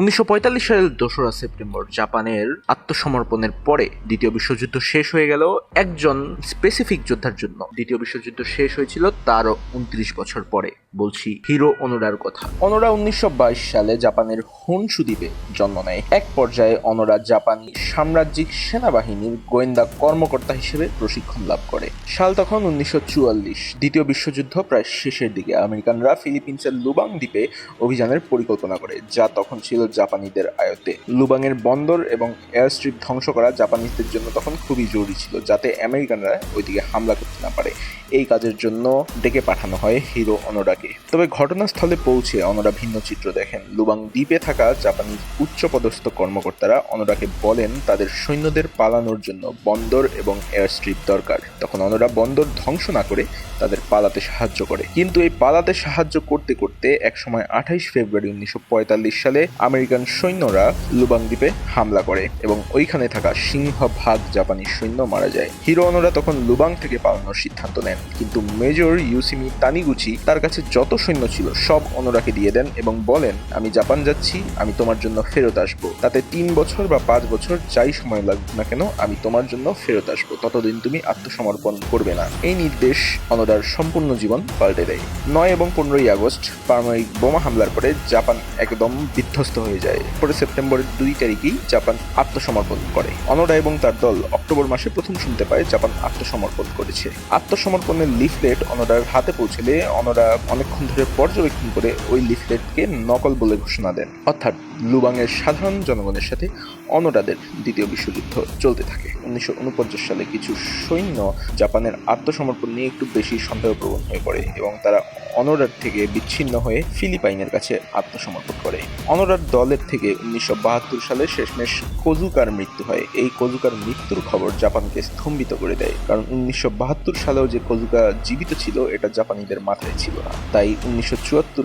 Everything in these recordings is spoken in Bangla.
উনিশশো পঁয়তাল্লিশ সালের দোসরা সেপ্টেম্বর জাপানের আত্মসমর্পণের পরে দ্বিতীয় বিশ্বযুদ্ধ শেষ হয়ে গেল একজন স্পেসিফিক যোদ্ধার জন্য। দ্বিতীয় বিশ্বযুদ্ধ শেষ হয়েছিল তারও উনত্রিশ বছর পরে। বলছি হিরো অনোরার কথা। অনোরা উনিশশো সালে জাপানের হোনসু দ্বীপে জন্ম নেয়। এক পর্যায়ে অনোরা জাপানি সাম্রাজ্যিক সেনাবাহিনীর গোয়েন্দা কর্মকর্তা হিসেবে প্রশিক্ষণ লাভ করে। সাল তখন উনিশশো চুয়াল্লিশ। দ্বিতীয় বিশ্বযুদ্ধ প্রায় শেষের দিকে। আমেরিকানরা ফিলিপিন্সের লুবাং দ্বীপে অভিযানের পরিকল্পনা করে, যা তখন ছিল জাপানিদের আয়ত্তে। লুবাংয়ের বন্দর এবং এয়ার স্ট্রিপ ধ্বংস করা জাপানিজদের জন্য তখন খুবই জরুরি ছিল, যাতে আমেরিকানরা ওইদিকে হামলা করতে না পারে। এই কাজের জন্য ডেকে পাঠানো হয় হিরো অনোরাকে। তবে ঘটনাস্থলে পৌঁছে অনোরা ভিন্ন চিত্র দেখেন। লুবাং দ্বীপে থাকা জাপানি উচ্চপদস্থ কর্মকর্তারা অনোরাকে বলেন, তাদের সৈন্যদের পালানোর জন্য বন্দর এবং এয়ার স্ট্রিপ দরকার। তখন অনোরা বন্দর ধ্বংস না করে তাদের পালাতে সাহায্য করে। কিন্তু এই পালাতে সাহায্য করতে করতে একসময় আঠাইশ ফেব্রুয়ারি উনিশশো পঁয়তাল্লিশ সালে আমেরিকান সৈন্যরা লুবাং দ্বীপে হামলা করে এবং ওইখানে থাকা সিংহভাগ জাপানি সৈন্য মারা যায়। হিরো অনোরা তখন লুবাং থেকে পালানোর সিদ্ধান্ত নেন, কিন্তু মেজর ইউসিমি তানিগুচি তার কাছে যত সৈন্য ছিল সব অনোরাকে দিয়ে দেন এবং বলেন, আমি জাপান যাচ্ছি, আমি তোমার জন্য ফেরত আসব। তাতে তিন বছর বা পাঁচ বছর যাই সময় লাগুক না কেন, আমি তোমার জন্য ফেরত আসব। ততদিন তুমি আত্মসমর্পণ করবে না। এই নির্দেশ অনোরার সম্পূর্ণ জীবন পাল্টে দেয়। নয় এবং পনেরোই আগস্ট পারমাণবিক বোমা হামলার পরে জাপান একদম বিধ্বস্ত হয়ে যায়। পরে সেপ্টেম্বরের দুই তারিখেই জাপান আত্মসমর্পণ করে। অনোরা এবং তার দল অক্টোবর মাসে প্রথম শুনতে পায় জাপান আত্মসমর্পণ করেছে। আত্মসমর্পণের লিফলেট অনোরার হাতে পৌঁছলে অনোরা অনেকক্ষণ ধরে পর্যবেক্ষণ করে ওই লিফলেটকে নকল বলে ঘোষণা দেন। অর্থাৎ লুবাংয়ের সাধারণ জনগণের সাথে অনোরাদের দ্বিতীয় বিশ্বযুদ্ধ চলতে থাকে। উনিশশো উনপঞ্চাশ সালে কিছু সৈন্য জাপানের আত্মসমর্পণ নিয়ে একটু বেশি সন্দেহপ্রবণ হয়ে পড়ে এবং তারা অনোরার থেকে বিচ্ছিন্ন হয়ে ফিলিপাইনের কাছে আত্মসমর্পণ করে। অনোরার দলের থেকে উনিশশো বাহাত্তর সালে শেষমেশ কোজুকার মৃত্যু হয়। এই কোজুকার মৃত্যুর খবর জাপানকে স্তম্ভিত করে দেয়। কারণ উনিশশো বাহাত্তর সালেও যে কোজুকা জীবিত ছিল, এটা জাপানিদের মাথায় ছিল না। তাই উনিশশো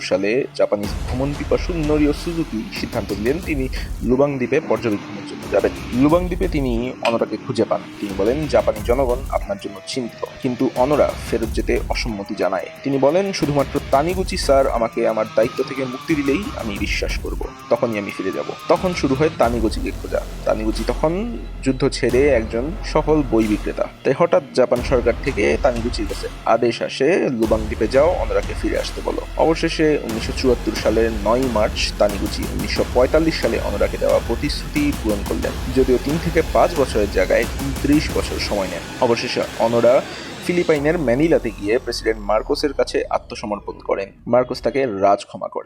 সালে জাপানিজ ভ্রমণ পিপাসু নরিও সুজুকি সিদ্ধান্ত নিলেন তিনি লুবাং দ্বীপে পর্যবেক্ষণের জন্য যাবেন। লুবাং দ্বীপে তিনি অনরাকে খুঁজে পান। তিনি বলেন, জাপানি জনগণ আপনার জন্য চিন্তিত, কিন্তু অনরা ফেরত যেতে অসম্মতি জানায়। তিনি বলেন, শুধুমাত্র তানিগুচি স্যার, আমাকে আমার দায়িত্ব থেকে মুক্তি দিলেই আমি বিশ্বাস করব। তখনই আমি ফিরে যাব। তখন শুরু হয় তানিগুচিকে খোঁজা। তানিগুচি তখন যুদ্ধ ছেড়ে একজন সফল বই বিক্রেতা। তাই হঠাৎ জাপান সরকার থেকে তানিগুচির কাছে আদেশ আসে, লুবাং দ্বীপে যাও, অনরাকে ফিরে আসতে বলো। অবশেষে উনিশশো সালের নয় মার্চ তানিগুচি উনিশশো পঁয়তাল্লিশ সালে অনোরাকে দেওয়া প্রতিশ্রুতি পূরণ করলেন, যদিও তিন থেকে পাঁচ বছরের জায়গায় উনত্রিশ বছর সময় নেন। অবশেষে অনোরা ফিলিপাইনের ম্যানিলাতে গিয়ে প্রেসিডেন্ট মার্কোসের কাছে আত্মসমর্পণ করেন। মার্কোস তাকে রাজ ক্ষমা করেন।